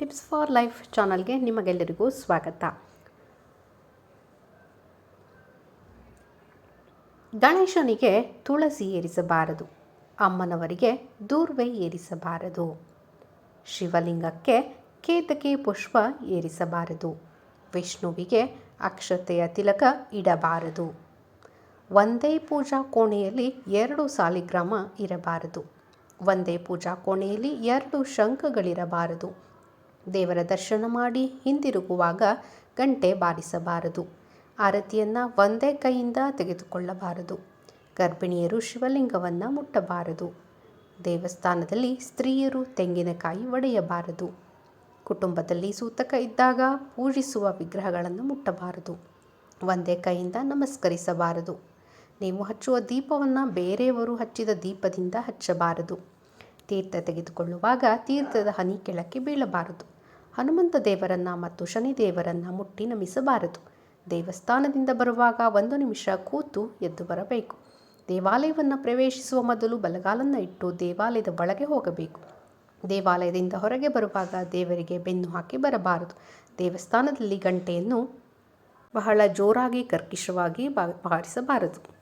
Tips for life ಚಾನಲ್ಗೆ ನಿಮಗೆಲ್ಲರಿಗೂ ಸ್ವಾಗತ. ಗಣೇಶನಿಗೆ ತುಳಸಿ ಏರಿಸಬಾರದು, ಅಮ್ಮನವರಿಗೆ ದೂರ್ವೆ ಏರಿಸಬಾರದು, ಶಿವಲಿಂಗಕ್ಕೆ ಕೇತಕಿ ಪುಷ್ಪ ಏರಿಸಬಾರದು, ವಿಷ್ಣುವಿಗೆ ಅಕ್ಷತೆಯ ತಿಲಕ ಇಡಬಾರದು, ಒಂದೇ ಪೂಜಾ ಕೋಣೆಯಲ್ಲಿ ಎರಡು ಸಾಲಿಗ್ರಾಮ ಇರಬಾರದು, ಒಂದೇ ಪೂಜಾ ಕೋಣೆಯಲ್ಲಿ ಎರಡು ಶಂಖಗಳಿರಬಾರದು ದೇವರ ದರ್ಶನ ಮಾಡಿ ಹಿಂದಿರುಗುವಾಗ ಗಂಟೆ ಬಾರಿಸಬಾರದು. ಆರತಿಯನ್ನು ಒಂದೇ ಕೈಯಿಂದ ತೆಗೆದುಕೊಳ್ಳಬಾರದು. ಗರ್ಭಿಣಿಯರು ಶಿವಲಿಂಗವನ್ನು ಮುಟ್ಟಬಾರದು. ದೇವಸ್ಥಾನದಲ್ಲಿ ಸ್ತ್ರೀಯರು ತೆಂಗಿನಕಾಯಿ ಒಡೆಯಬಾರದು. ಕುಟುಂಬದಲ್ಲಿ ಸೂತಕ ಇದ್ದಾಗ ಪೂಜಿಸುವ ವಿಗ್ರಹಗಳನ್ನು ಮುಟ್ಟಬಾರದು. ಒಂದೇ ಕೈಯಿಂದ ನಮಸ್ಕರಿಸಬಾರದು. ನೀವು ಹಚ್ಚುವ ದೀಪವನ್ನು ಬೇರೆಯವರು ಹಚ್ಚಿದ ದೀಪದಿಂದ ಹಚ್ಚಬಾರದು. ತೀರ್ಥ ತೆಗೆದುಕೊಳ್ಳುವಾಗ ತೀರ್ಥದ ಹನಿ ಕೆಳಕ್ಕೆ ಬೀಳಬಾರದು. ಹನುಮಂತ ದೇವರನ್ನು ಮತ್ತು ಶನಿದೇವರನ್ನು ಮುಟ್ಟಿ ನಮಿಸಬಾರದು. ದೇವಸ್ಥಾನದಿಂದ ಬರುವಾಗ ಒಂದು ನಿಮಿಷ ಕೂತು ಎದ್ದು ಬರಬೇಕು. ದೇವಾಲಯವನ್ನು ಪ್ರವೇಶಿಸುವ ಮೊದಲು ಬಲಗಾಲನ್ನು ಇಟ್ಟು ದೇವಾಲಯದ ಒಳಗೆ ಹೋಗಬೇಕು. ದೇವಾಲಯದಿಂದ ಹೊರಗೆ ಬರುವಾಗ ದೇವರಿಗೆ ಬೆನ್ನು ಹಾಕಿ ಬರಬಾರದು. ದೇವಸ್ಥಾನದಲ್ಲಿ ಗಂಟೆಯನ್ನು ಬಹಳ ಜೋರಾಗಿ, ಕರ್ಕಿಶವಾಗಿ ಬಾರಿಸಬಾರದು.